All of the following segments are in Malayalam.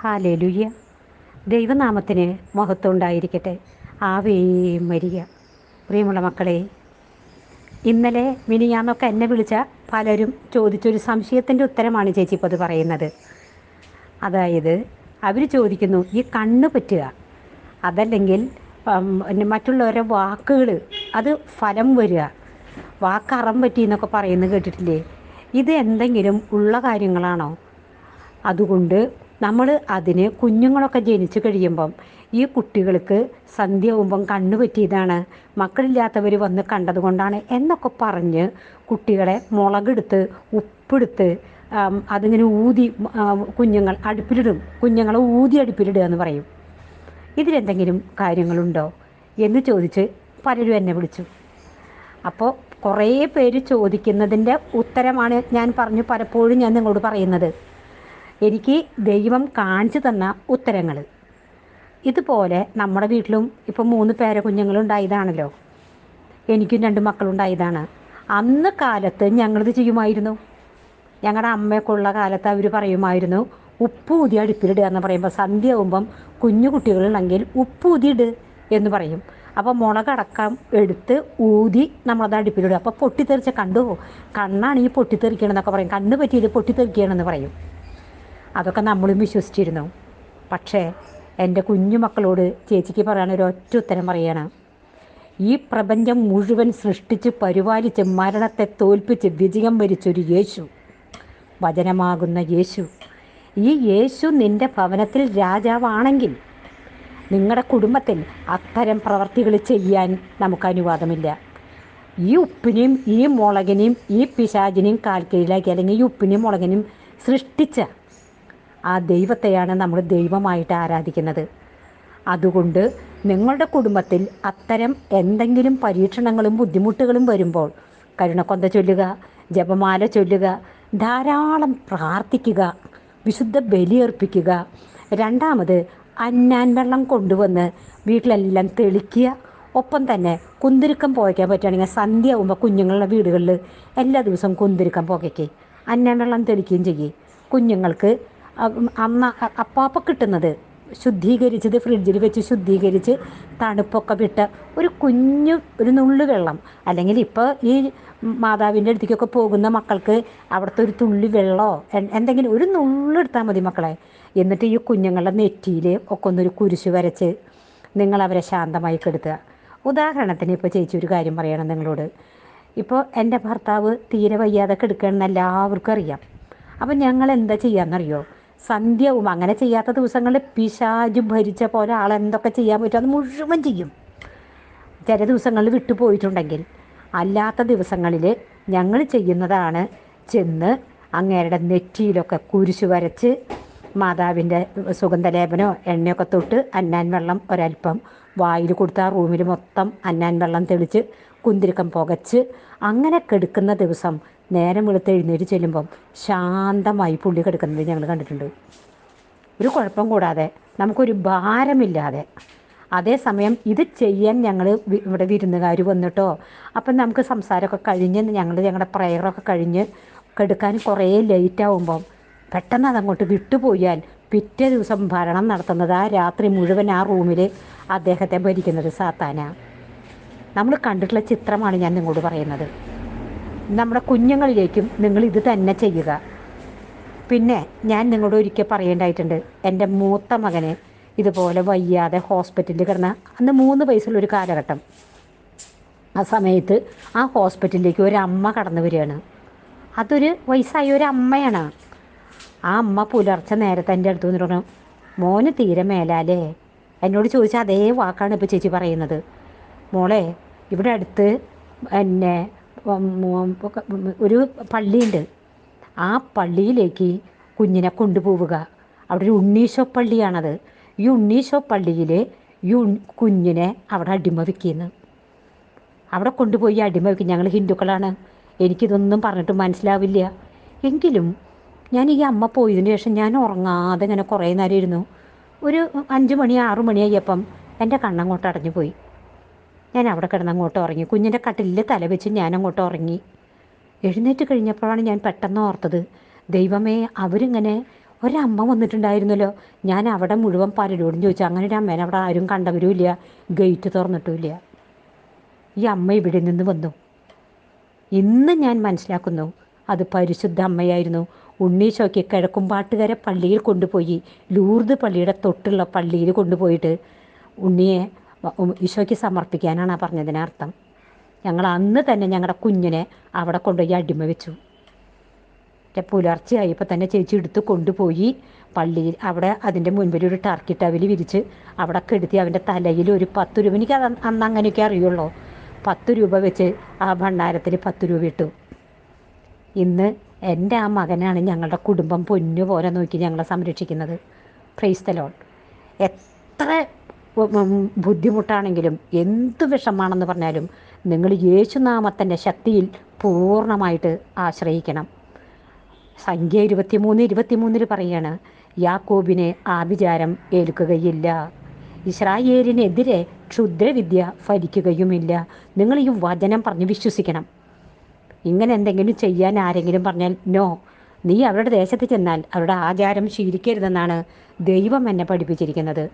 ഹാലേലുയ്യ ദൈവനാമത്തിന് മഹത്വം ഉണ്ടായിരിക്കട്ടെ ആവേയും വരിക പ്രിയമുള്ള മക്കളെ ഇന്നലെ മിനിയാന്നൊക്കെ എന്നെ വിളിച്ച പലരും ചോദിച്ചൊരു സംശയത്തിന്റെ ഉത്തരമാണ് ചേച്ചി ഇപ്പോൾ അത് പറയുന്നത്. അതായത് അവർ ചോദിക്കുന്നു ഈ കണ്ണ് പറ്റുക? അതല്ലെങ്കിൽ മറ്റുള്ളവരുടെ വാക്കുകൾ അത് ഫലം വരിക. വാക്കറം പറ്റി എന്നൊക്കെ പറയുന്നത് കേട്ടിട്ടില്ലേ? ഇത് എന്തെങ്കിലും ഉള്ള കാര്യങ്ങളാണോ? അതുകൊണ്ട് നമ്മൾ അതിന് കുഞ്ഞുങ്ങളൊക്കെ ജനിച്ചു കഴിയുമ്പം ഈ കുട്ടികൾക്ക് സന്ധ്യയാവുമ്പം കണ്ണു പറ്റിയതാണ്. മക്കളില്ലാത്തവർ വന്ന് കണ്ടതുകൊണ്ടാണ് എന്നൊക്കെ പറഞ്ഞ് കുട്ടികളെ മുളകെടുത്ത് ഉപ്പെടുത്ത് അതിങ്ങനെ ഊതി കുഞ്ഞുങ്ങൾ അടുപ്പിലിടും. കുഞ്ഞുങ്ങളെ ഊതി അടുപ്പിലിടുക എന്ന് പറയും. ഇതിലെന്തെങ്കിലും കാര്യങ്ങളുണ്ടോ? എന്ന് ചോദിച്ച് പലരും എന്നെ വിളിച്ചു. അപ്പോൾ കുറേ പേര് ചോദിക്കുന്നതിന്റെ ഉത്തരമാണ് ഞാൻ പറഞ്ഞു പലപ്പോഴും ഞാൻ നിങ്ങളോട് പറയുന്നത്. എനിക്ക് ദൈവം കാണിച്ചു തന്ന ഉത്തരങ്ങൾ. ഇതുപോലെ നമ്മുടെ വീട്ടിലും ഇപ്പം മൂന്ന് പേര കുഞ്ഞുങ്ങളുണ്ടായതാണല്ലോ എനിക്കും രണ്ട് മക്കളുണ്ടായതാണ്. അന്ന് കാലത്ത് ഞങ്ങളിത് ചെയ്യുമായിരുന്നു. ഞങ്ങളുടെ അമ്മയൊക്കെ ഉള്ള കാലത്ത് അവർ പറയുമായിരുന്നു ഉപ്പ് ഊതി അടുപ്പിലിടുക എന്ന് പറയുമ്പോൾ സന്ധ്യ ആകുമ്പം കുഞ്ഞു കുട്ടികളുണ്ടെങ്കിൽ ഉപ്പ് ഇട് എന്ന് പറയും. അപ്പോൾ മുളകടക്കം എടുത്ത് ഊതി നമ്മളത് അടുപ്പിലിടുക അപ്പോൾ പൊട്ടിത്തെറിച്ച കണ്ടു കണ്ണാണ് ഈ പൊട്ടിത്തെറിക്കണമെന്നൊക്കെ പറയും. കണ്ണ് പറ്റിയത് പൊട്ടിത്തെറിക്കണമെന്ന് പറയും. അതൊക്കെ നമ്മളും വിശ്വസിച്ചിരുന്നു. പക്ഷേ എന്റെ കുഞ്ഞുമക്കളോട് ചേച്ചിക്ക് പറയാൻ ഒരു ഒറ്റ ഉത്തരം പറയാണ്. ഈ പ്രപഞ്ചം മുഴുവൻ സൃഷ്ടിച്ച് പരിപാലിച്ച് മരണത്തെ തോൽപ്പിച്ച് വിജയം വരിച്ചൊരു യേശു. വചനമാകുന്ന യേശു. ഈ യേശു നിന്റെ ഭവനത്തിൽ രാജാവാണെങ്കിൽ നിങ്ങളുടെ കുടുംബത്തിൽ അത്തരം പ്രവർത്തികൾ ചെയ്യാൻ നമുക്ക് അനുവാദമില്ല. ഈ ഉപ്പിനെയും ഈ മുളകിനെയും ഈ പിശാചിനെയും കാൽക്കീഴിലാക്കി അല്ലെങ്കിൽ ഈ ഉപ്പിനെയും മുളകിനെയും സൃഷ്ടിച്ച ആ ദൈവത്തെയാണ് നമ്മൾ ദൈവമായിട്ട് ആരാധിക്കുന്നത്. അതുകൊണ്ട് നിങ്ങളുടെ കുടുംബത്തിൽ അത്തരം എന്തെങ്കിലും പരീക്ഷണങ്ങളും ബുദ്ധിമുട്ടുകളും വരുമ്പോൾ കരുണക്കൊന്ത ചൊല്ലുക ജപമാല ചൊല്ലുക ധാരാളം പ്രാർത്ഥിക്കുക വിശുദ്ധ ബലിയർപ്പിക്കുക. രണ്ടാമത് അന്നാൻ വെള്ളം കൊണ്ടുവന്ന് വീട്ടിലെല്ലാം തെളിക്കുക. ഒപ്പം തന്നെ കുന്തിരുക്കം പുകയ്ക്കാൻ പറ്റുകയാണെങ്കിൽ സന്ധ്യ ആകുമ്പോൾ കുഞ്ഞുങ്ങളുടെ വീടുകളിൽ എല്ലാ ദിവസവും കുന്തിരുക്കം പുകയ്ക്ക്. അന്നാൻ വെള്ളം തെളിക്കുകയും ചെയ്യേ. കുഞ്ഞുങ്ങൾക്ക് അമ്മ അപ്പാപ്പ കിട്ടുന്നത്. ശുദ്ധീകരിച്ചത് ഫ്രിഡ്ജിൽ വെച്ച് ശുദ്ധീകരിച്ച് തണുപ്പൊക്കെ വിട്ട ഒരു കുഞ്ഞു ഒരു നുള്ളു വെള്ളം. അല്ലെങ്കിൽ ഇപ്പോൾ ഈ മാതാവിന്റെ അടുത്തേക്കൊക്കെ പോകുന്ന മക്കൾക്ക് അവിടുത്തെ ഒരു തുള്ളി വെള്ളമോ എന്തെങ്കിലും ഒരു നുള്ളെടുത്താൽ മതി മക്കളെ. എന്നിട്ട് ഈ കുഞ്ഞുങ്ങളുടെ നെറ്റിയിൽ ഒക്കെ ഒന്നൊരു കുരിശ് വരച്ച് നിങ്ങൾ അവരെ ശാന്തമായി കെടുത്തുക. ഉദാഹരണത്തിന് ഇപ്പോൾ ചേച്ചി ഒരു കാര്യം പറയണം നിങ്ങളോട്. ഇപ്പോൾ എന്റെ ഭർത്താവ് തീരെ വയ്യാതെ കിടക്കുകയാണെന്ന് എല്ലാവർക്കും അറിയാം. അപ്പം ഞങ്ങൾ എന്താ ചെയ്യാമെന്നറിയോ സന്ധ്യവും അങ്ങനെ ചെയ്യാത്ത ദിവസങ്ങളിൽ പിശാജ് ഭരിച്ച പോലെ ആൾ എന്തൊക്കെ ചെയ്യാൻ പറ്റും? അത് മുഴുവൻ ചെയ്യും. ചില ദിവസങ്ങളിൽ വിട്ടുപോയിട്ടുണ്ടെങ്കിൽ അല്ലാത്ത ദിവസങ്ങളിൽ ഞങ്ങൾ ചെയ്യുന്നതാണ് ചെന്ന് അങ്ങേരുടെ നെറ്റിയിലൊക്കെ കുരിശു വരച്ച് മാതാവിന്റെ സുഗന്ധലേപനോ എണ്ണയൊക്കെ തൊട്ട് അന്നാൻ വെള്ളം ഒരല്പം വായിൽ കൊടുത്ത് റൂമിൽ മൊത്തം അന്നാൻ വെള്ളം തെളിച്ച് കുന്തിരിക്കം പുകച്ച് അങ്ങനെ കെടുക്കുന്ന ദിവസം നേരം വെളുത്ത് എഴുന്നേറ്റ് ചെല്ലുമ്പം ശാന്തമായി പുള്ളി കിടക്കുന്നത് ഞങ്ങൾ കണ്ടിട്ടുണ്ട്. ഒരു കുഴപ്പം കൂടാതെ നമുക്കൊരു ഭാരമില്ലാതെ. അതേസമയം ഇത് ചെയ്യാൻ ഞങ്ങൾ ഇവിടെ വിരുന്നുകാർ വന്നിട്ടോ അപ്പം നമുക്ക് സംസാരമൊക്കെ കഴിഞ്ഞ് ഞങ്ങൾ ഞങ്ങളുടെ പ്രയറൊക്കെ കഴിഞ്ഞ് കെടുക്കാൻ കുറേ ലേറ്റ് ആവുമ്പം പെട്ടെന്ന് അതങ്ങോട്ട് വിട്ടുപോയാൽ പിറ്റേ ദിവസം ഭരണം നടത്തുന്നത് ആ രാത്രി മുഴുവൻ ആ റൂമിൽ അദ്ദേഹത്തെ ഭരിക്കുന്നത് സാത്താന. നമ്മൾ കണ്ടിട്ടുള്ള ചിത്രമാണ് ഞാൻ നിങ്ങളോട് പറയുന്നത്. നമ്മുടെ കുഞ്ഞുങ്ങളിലേക്കും നിങ്ങൾ ഇത് തന്നെ ചെയ്യുക. പിന്നെ ഞാൻ നിങ്ങളോട് ഒരിക്കൽ പറയേണ്ടതായിട്ടുണ്ട്. എന്റെ മൂത്ത മകനെ ഇതുപോലെ വയ്യാതെ ഹോസ്പിറ്റലിൽ കിടന്ന അന്ന് മൂന്ന് വയസ്സുള്ള ഒരു കാലഘട്ടം. ആ സമയത്ത് ആ ഹോസ്പിറ്റലിലേക്ക് ഒരമ്മ കടന്നു വരികയാണ്. അതൊരു വയസ്സായ ഒരു അമ്മയാണ്. ആ അമ്മ പുലർച്ചെ നേരത്തെ എന്റെ അടുത്ത് വന്നിട്ട് പറഞ്ഞു മോന് തീരെ മേലാലേ? എന്നോട് ചോദിച്ച അതേ വാക്കാണ് ഇപ്പോൾ ചേച്ചി പറയുന്നത്. മോളെ ഇവിടെ അടുത്ത് ഉം, ഒരു പള്ളിയുണ്ട്. ആ പള്ളിയിലേക്ക് കുഞ്ഞിനെ കൊണ്ടുപോവുക. അവിടെ ഒരു ഉണ്ണീശോ പള്ളിയാണത്. ഈ ഉണ്ണീശോ പള്ളിയിൽ ഈ കുഞ്ഞിനെ അവിടെ അടിമ വയ്ക്കുന്നു അവിടെ കൊണ്ടുപോയി അടിമ വയ്ക്കും ഞങ്ങൾ ഹിന്ദുക്കളാണ്. എനിക്കിതൊന്നും പറഞ്ഞിട്ട് മനസ്സിലാവില്ല. എങ്കിലും ഞാൻ ഈ അമ്മ പോയതിന് ശേഷം ഞാൻ ഉറങ്ങാതെ ഇങ്ങനെ കുറേ നേരം ഇരുന്നു. ഒരു അഞ്ച് മണി ആറു മണിയായപ്പം എന്റെ കണ്ണങ്ങോട്ട് അടഞ്ഞു പോയി ഞാൻ അവിടെ കിടന്ന് അങ്ങോട്ട് ഉറങ്ങി. കുഞ്ഞിന്റെ കട്ടിലിൽ തല വെച്ച് ഞാൻ അങ്ങോട്ട് ഉറങ്ങി. എഴുന്നേറ്റ് കഴിഞ്ഞപ്പോഴാണ് ഞാൻ പെട്ടെന്ന് ഓർത്തത് ദൈവമേ അവരിങ്ങനെ ഒരമ്മ വന്നിട്ടുണ്ടായിരുന്നല്ലോ. ഞാൻ അവിടെ മുഴുവൻ പലരോടും ചോദിച്ചു അങ്ങനെ ഒരു അമ്മേനെ അവിടെ ആരും കണ്ടവരുമില്ല ഗേറ്റ് തുറന്നിട്ടുമില്ല. ഈ അമ്മ ഇവിടെ നിന്ന് വന്നു. ഇന്ന് ഞാൻ മനസ്സിലാക്കുന്നു അത് പരിശുദ്ധ അമ്മയായിരുന്നു. ഉണ്ണീശോയ്ക്ക് കിഴക്കുംപാട്ടുകാരെ പള്ളിയിൽ കൊണ്ടുപോയി ലൂർദ് പള്ളിയുടെ തൊട്ടുള്ള പള്ളിയിൽ കൊണ്ടുപോയിട്ട് ഉണ്ണിയെ ഈശോയ്ക്ക് സമർപ്പിക്കാനാണ് ആ പറഞ്ഞതിനർത്ഥം ഞങ്ങൾ അന്ന് തന്നെ ഞങ്ങളുടെ കുഞ്ഞിനെ അവിടെ കൊണ്ടുപോയി അടിമ വെച്ചു. പുലർച്ചെയായപ്പോൾ തന്നെ ചേച്ചി എടുത്ത് കൊണ്ടുപോയി പള്ളിയിൽ അവിടെ അതിന്റെ മുൻപിൽ ഒരു ടർക്കി ടവൽ വിരിച്ച് അവിടെ കെടുത്തി അവന്റെ തലയിൽ ഒരു പത്ത് രൂപ. എനിക്ക് അത് അന്ന് അങ്ങനെയൊക്കെ അറിയുള്ളൂ. പത്ത് രൂപ വെച്ച് ആ ഭണ്ഡാരത്തിൽ പത്ത് രൂപ ഇട്ടു. ഇന്ന് എന്റെ ആ മകനാണ് ഞങ്ങളുടെ കുടുംബം പൊന്നു പോലെ നോക്കി ഞങ്ങളെ സംരക്ഷിക്കുന്നത്. ക്രൈസ്തലോൺ എത്ര ബുദ്ധിമുട്ടാണെങ്കിലും എന്ത് വിഷമാണെന്ന് പറഞ്ഞാലും നിങ്ങൾ യേശുനാമത്തിന്റെ ശക്തിയിൽ പൂർണമായിട്ട് ആശ്രയിക്കണം. സംഖ്യ ഇരുപത്തിമൂന്ന് ഇരുപത്തിമൂന്നിൽ പറയാണ് യാക്കോബിനെ ആഭിചാരം ഏൽക്കുകയില്ല. ഇസ്രായേലിനെതിരെ ക്ഷുദ്രവിദ്യ ഫലിക്കുകയുമില്ല നിങ്ങൾ ഈ വചനം പറഞ്ഞ് വിശ്വസിക്കണം. ഇങ്ങനെ എന്തെങ്കിലും ചെയ്യാൻ ആരെങ്കിലും പറഞ്ഞാൽ നോ നീ അവരുടെ ദേശത്ത് ചെന്നാൽ അവരുടെ ആചാരം ശീലിക്കരുതെന്നാണ് ദൈവം എന്നെ പഠിപ്പിച്ചിരിക്കുന്നത്.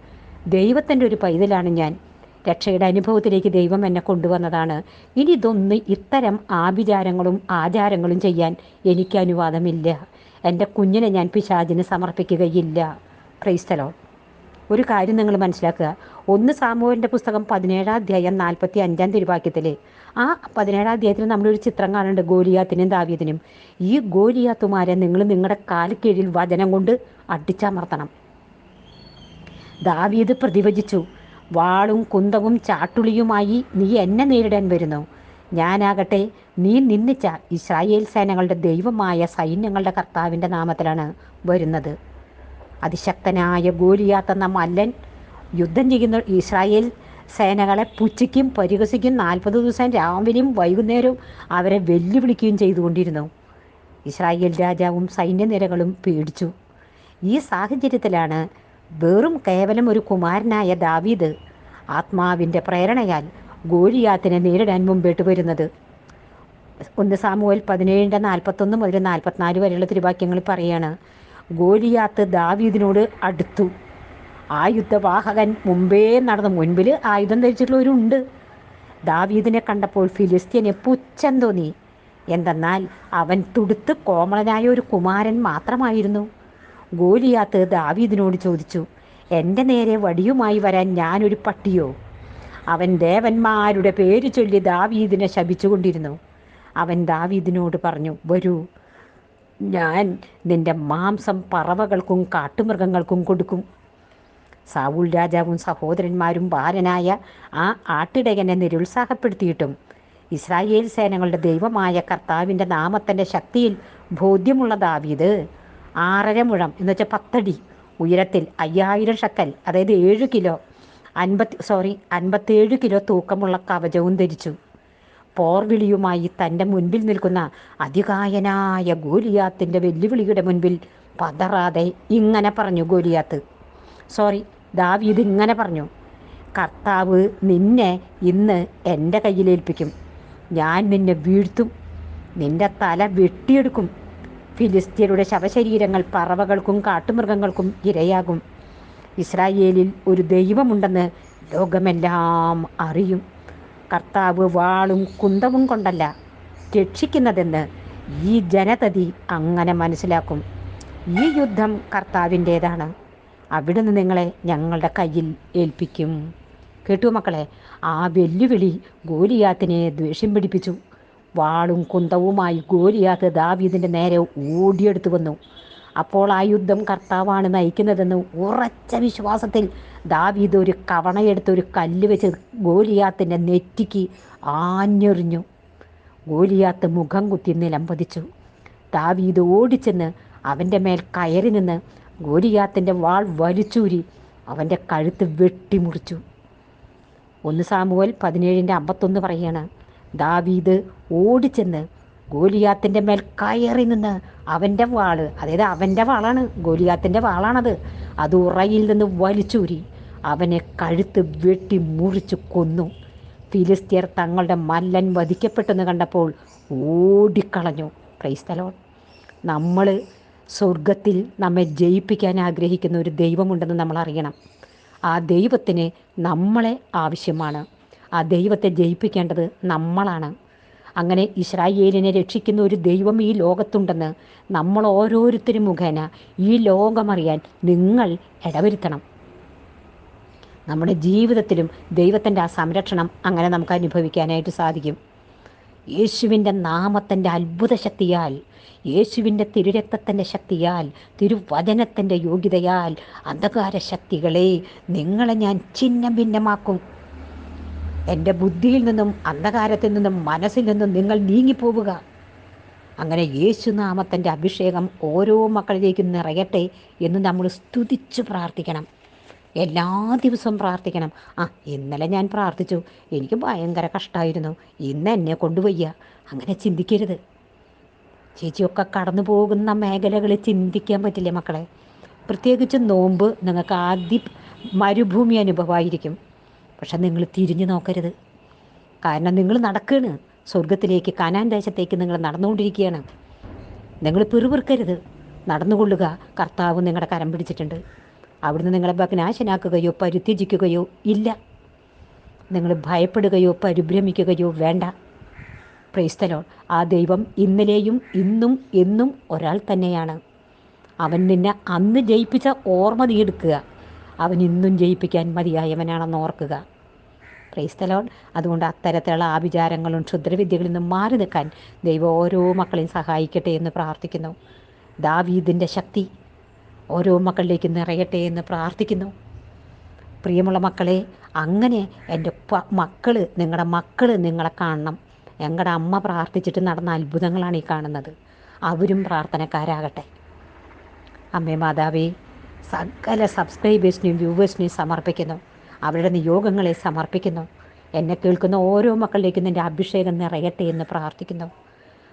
ദൈവത്തിന്റെ ഒരു പൈതലാണ് ഞാൻ. രക്ഷയുടെ അനുഭവത്തിലേക്ക് ദൈവം എന്നെ കൊണ്ടുവന്നതാണ്. ഇനി ഇതൊന്ന് ഇത്തരം ആഭിചാരങ്ങളും ആചാരങ്ങളും ചെയ്യാൻ എനിക്ക് അനുവാദമില്ല. എന്റെ കുഞ്ഞിനെ ഞാൻ പിശാചിന് സമർപ്പിക്കുകയില്ല. ക്രൈസ്തലോ ഒരു കാര്യം നിങ്ങൾ മനസ്സിലാക്കുക. ഒന്ന് സാമൂഹിന്റെ പുസ്തകം പതിനേഴാം അധ്യായം നാൽപ്പത്തി അഞ്ചാം തിരുവാക്യത്തിൽ ആ പതിനേഴാം അധ്യായത്തിൽ നമ്മളൊരു ചിത്രം കാണുന്നുണ്ട് ഗോലിയാത്തിനും ദാവീദിനും. ഈ ഗോലിയാത്തുമാരെ നിങ്ങൾ നിങ്ങളുടെ കാൽക്കീഴിൽ വചനം കൊണ്ട് അടിച്ചമർത്തണം. ദാവീദ് പ്രതിവചിച്ചു വാളും കുന്തവും ചാട്ടുളിയുമായി നീ എന്നെ നേരിടാൻ വരുന്നു. ഞാനാകട്ടെ നീ നിന്നിച്ച ഇസ്രായേൽ സേനകളുടെ ദൈവമായ സൈന്യങ്ങളുടെ കർത്താവിന്റെ നാമത്തിലാണ് വരുന്നത്. അതിശക്തനായ ഗോലിയാത്തെന്ന മല്ലൻ യുദ്ധം ചെയ്യുന്ന ഇസ്രായേൽ സേനകളെ പുച്ഛിക്കും പരിഹസിക്കും നാൽപ്പത് ദിവസം രാവിലെയും വൈകുന്നേരവും അവരെ വെല്ലുവിളിക്കുകയും ചെയ്തുകൊണ്ടിരുന്നു. ഇസ്രായേൽ രാജാവും സൈന്യനിരകളും പേടിച്ചു. ഈ സാഹചര്യത്തിലാണ് വെറും കേവലം ഒരു കുമാരനായ ദാവീദ് ആത്മാവിന്റെ പ്രേരണയാൽ ഗോലിയാത്തിനെ നേരിടാൻ മുമ്പോട്ട് വരുന്നത്. ഒന്ന് സാമുവൽ പതിനേഴിന്റെ നാൽപ്പത്തൊന്ന് മുതൽ നാൽപ്പത്തിനാല് വരെയുള്ള തിരുവാക്യങ്ങൾ പറയാണ് ഗോലിയാത്ത് ദാവീദിനോട് അടുത്തു. ആ യുദ്ധവാഹകൻ മുമ്പേ നടന്നു. മുൻപിൽ ആയുധം ധരിച്ചിട്ടുള്ളവരുണ്ട്. ദാവീദിനെ കണ്ടപ്പോൾ ഫിലിസ്തീനെ പുച്ഛം തോന്നി. എന്തെന്നാൽ അവൻ തുടുത്ത് കോമളനായ ഒരു കുമാരൻ മാത്രമായിരുന്നു. ഗോലിയാത്ത് ദാവീദിനോട് ചോദിച്ചു എന്റെ നേരെ വടിയുമായി വരാൻ ഞാനൊരു പട്ടിയോ? അവൻ ദേവന്മാരുടെ പേര് ചൊല്ലി ദാവീദിനെ ശപിച്ചുകൊണ്ടിരുന്നു. അവൻ ദാവീദിനോട് പറഞ്ഞു വരൂ ഞാൻ നിന്റെ മാംസം പറവകൾക്കും കാട്ടുമൃഗങ്ങൾക്കും കൊടുക്കും. സാവൂൾ രാജാവും സഹോദരന്മാരും ബാലനായ ആ ആട്ടിടയനെ നിരുത്സാഹപ്പെടുത്തിയിട്ടും ഇസ്രായേൽ സേനകളുടെ ദൈവമായ കർത്താവിന്റെ നാമത്തിന്റെ ശക്തിയിൽ ബോധ്യമുള്ള ദാവീദ് ആറര മുഴം എന്ന് വെച്ചാൽ പത്തടി ഉയരത്തിൽ അയ്യായിരം ഷക്കൽ അതായത് ഏഴ് കിലോ അൻപത്തി സോറി അൻപത്തേഴ് കിലോ തൂക്കമുള്ള കവചവും ധരിച്ചു. പോർവിളിയുമായി തന്റെ മുൻപിൽ നിൽക്കുന്ന അതികായനായ ഗോലിയാത്തിന്റെ വെല്ലുവിളിയുടെ മുൻപിൽ പതറാതെ ഇങ്ങനെ പറഞ്ഞു ഗോലിയാത്ത്. സോറി ദാവീദ് ഇങ്ങനെ പറഞ്ഞു കർത്താവ് നിന്നെ ഇന്ന് എന്റെ കയ്യിലേൽപ്പിക്കും ഞാൻ നിന്നെ വീഴ്ത്തും. നിന്റെ തല വെട്ടിയെടുക്കും. ഫിലിസ്തീനയുടെ ശവശരീരങ്ങൾ പറവകൾക്കും കാട്ടുമൃഗങ്ങൾക്കും ഇരയാകും. ഇസ്രായേലിൽ ഒരു ദൈവമുണ്ടെന്ന് ലോകമെല്ലാം അറിയും. കർത്താവ് വാളും കുന്തവും കൊണ്ടല്ല രക്ഷിക്കുന്നതെന്ന് ഈ ജനതതി അങ്ങനെ മനസ്സിലാക്കും. ഈ യുദ്ധം കർത്താവിന്റേതാണ്. അവിടുന്ന് നിങ്ങളെ ഞങ്ങളുടെ കയ്യിൽ ഏൽപ്പിക്കും. കേട്ടു മക്കളെ ആ വെല്ലുവിളി ഗോലിയാത്തിനെ ദ്വേഷം പിടിപ്പിച്ചു. വാളും കുന്തവുമായി ഗോലിയാത്ത് ദാവീദിന്റെ നേരെ ഓടിയെടുത്തു വന്നു. അപ്പോൾ ആ യുദ്ധം കർത്താവാണ് നയിക്കുന്നതെന്ന് ഉറച്ച വിശ്വാസത്തിൽ ദാവീദ് ഒരു കവണയെടുത്ത് ഒരു കല്ല് വെച്ച് ഗോലിയാത്തിന്റെ നെറ്റിക്ക് ആഞ്ഞെറിഞ്ഞു. ഗോലിയാത്ത് മുഖം കുത്തി നിലം പതിച്ചു ദാവീദ് ഓടിച്ചെന്ന് അവന്റെ മേൽ കയറി നിന്ന് ഗോലിയാത്തിന്റെ വാൾ വലിച്ചൂരി അവന്റെ കഴുത്ത് വെട്ടിമുറിച്ചു. ഒന്ന് സാമുവൽ പതിനേഴിന്റെ അമ്പത്തൊന്ന് പറയാണ്. ദാവീദ് ഓടിച്ചെന്ന് ഗോലിയാത്തിന്റെ മേൽ കയറി നിന്ന് അവന്റെ വാൾ അതായത് അവന്റെ വാളാണ് ഗോലിയാത്തിന്റെ വാളാണത്. അത് ഉറയിൽ നിന്ന് വലിച്ചൂരി അവനെ കഴുത്ത് വെട്ടി മുറിച്ച് കൊന്നു. ഫിലിസ്തീർ തങ്ങളുടെ മല്ലൻ വധിക്കപ്പെട്ടെന്ന് കണ്ടപ്പോൾ ഓടിക്കളഞ്ഞു. ക്രൈസ്തലോൺ നമ്മൾ സ്വർഗത്തിൽ നമ്മെ ജയിപ്പിക്കാൻ ആഗ്രഹിക്കുന്ന ഒരു ദൈവമുണ്ടെന്ന് നമ്മൾ അറിയണം ആ ദൈവത്തിന് നമ്മളെ ആവശ്യമാണ്. ആ ദൈവത്തെ ജയിപ്പിക്കേണ്ടത് നമ്മളാണ്. അങ്ങനെ ഇസ്രായേലിനെ രക്ഷിക്കുന്ന ഒരു ദൈവം ഈ ലോകത്തുണ്ടെന്ന് നമ്മൾ ഓരോരുത്തരും മുഖേന ഈ ലോകമറിയാൻ നിങ്ങൾ ഇടവരുത്തണം. നമ്മുടെ ജീവിതത്തിലും ദൈവത്തിന്റെ ആ സംരക്ഷണം അങ്ങനെ നമുക്ക് അനുഭവിക്കാനായിട്ട് സാധിക്കും. യേശുവിന്റെ നാമത്തിന്റെ അത്ഭുത ശക്തിയാൽ യേശുവിന്റെ തിരുരക്തത്തിന്റെ ശക്തിയാൽ തിരുവചനത്തിന്റെ യോഗ്യതയാൽ അന്ധകാര ശക്തികളെ നിങ്ങളെ ഞാൻ ഛിന്നം ഭിന്നമാക്കും എന്റെ ബുദ്ധിയിൽ നിന്നും അന്ധകാരത്തിൽ നിന്നും മനസ്സിൽ നിന്നും നിങ്ങൾ നീങ്ങിപ്പോവുക. അങ്ങനെ യേശുനാമത്തിന്റെ അഭിഷേകം ഓരോ മക്കളിലേക്കും നിറയട്ടെ എന്ന് നമ്മൾ സ്തുതിച്ച് പ്രാർത്ഥിക്കണം. എല്ലാ ദിവസവും പ്രാർത്ഥിക്കണം. ആ ഇന്നലെ ഞാൻ പ്രാർത്ഥിച്ചു. എനിക്ക് ഭയങ്കര കഷ്ടമായിരുന്നു ഇന്ന് എന്നെ കൊണ്ടുപോയ്യ അങ്ങനെ ചിന്തിക്കരുത്. ചേച്ചിയൊക്കെ കടന്നു പോകുന്ന മേഖലകളിൽ ചിന്തിക്കാൻ പറ്റില്ലേ മക്കളെ? പ്രത്യേകിച്ച് നോമ്പ് നിങ്ങൾക്ക് ആദ്യം മരുഭൂമി അനുഭവമായിരിക്കും. പക്ഷെ നിങ്ങൾ തിരിഞ്ഞു നോക്കരുത്. കാരണം നിങ്ങൾ നടക്കുകയാണ് സ്വർഗത്തിലേക്ക് കനാൻ ദേശത്തേക്ക് നിങ്ങൾ നടന്നുകൊണ്ടിരിക്കുകയാണ്. നിങ്ങൾ പിറുപിറുക്കരുത്. നടന്നുകൊള്ളുക. കർത്താവ് നിങ്ങളുടെ കരം പിടിച്ചിട്ടുണ്ട്. അവിടുന്ന് നിങ്ങളെ ഭഗ്നാശനാക്കുകയോ പരിത്യജിക്കുകയോ ഇല്ല. നിങ്ങൾ ഭയപ്പെടുകയോ പരിഭ്രമിക്കുകയോ വേണ്ട. പ്രൈസ്തലോൾ ആ ദൈവം ഇന്നലെയും ഇന്നും എന്നും ഒരാൾ തന്നെയാണ്. അവൻ നിന്നെ അന്ന് ജയിപ്പിച്ച ഓർമ്മ നീ എടുക്കുക. അവൻ ഇന്നും ജയിപ്പിക്കാൻ മതിയായവനാണെന്ന് ഓർക്കുക. പ്രൈസ്തലോൺ അതുകൊണ്ട് അത്തരത്തിലുള്ള ആഭിചാരങ്ങളും ക്ഷുദ്രവിദ്യകളിൽ നിന്നും മാറി നിൽക്കാൻ ദൈവം ഓരോ മക്കളെയും സഹായിക്കട്ടെ എന്ന് പ്രാർത്ഥിക്കുന്നു. ദാവീദിന്റെ ശക്തി ഓരോ മക്കളിലേക്ക് നിറയട്ടെ എന്ന് പ്രാർത്ഥിക്കുന്നു. പ്രിയമുള്ള മക്കളെ അങ്ങനെ എന്റെ മക്കൾ നിങ്ങളുടെ മക്കൾ നിങ്ങളെ കാണണം. ഞങ്ങളുടെ അമ്മ പ്രാർത്ഥിച്ചിട്ട് നടന്ന അത്ഭുതങ്ങളാണ് ഈ കാണുന്നത്. അവരും പ്രാർത്ഥനക്കാരാകട്ടെ. അമ്മേ മാതാവേ സകല സബ്സ്ക്രൈബേഴ്സിനെയും വ്യൂവേഴ്സിനെയും സമർപ്പിക്കുന്നു. അവരുടെ നിയോഗങ്ങളെ സമർപ്പിക്കുന്നു. എന്നെ കേൾക്കുന്ന ഓരോ മക്കളിലേക്കും നിന്റെ അഭിഷേകം നിറയട്ടെ എന്ന് പ്രാർത്ഥിക്കുന്നു.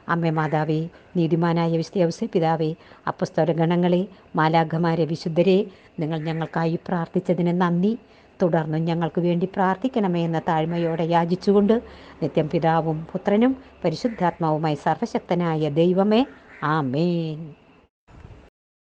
അമ്മ മാതാവേ നീതിമാനായ വിശ്വസി പിതാവേ അപ്പസ്തോല ഗണങ്ങളെ മാലാഘമാരെ വിശുദ്ധരെ നിങ്ങൾ ഞങ്ങൾക്കായി പ്രാർത്ഥിച്ചതിന് നന്ദി. തുടർന്നും ഞങ്ങൾക്ക് വേണ്ടി പ്രാർത്ഥിക്കണമേ എന്ന താഴ്മയോടെ യാചിച്ചുകൊണ്ട് നിത്യം പിതാവും പുത്രനും പരിശുദ്ധാത്മാവുമായി സർവശക്തനായ ദൈവമേ ആമേൻ.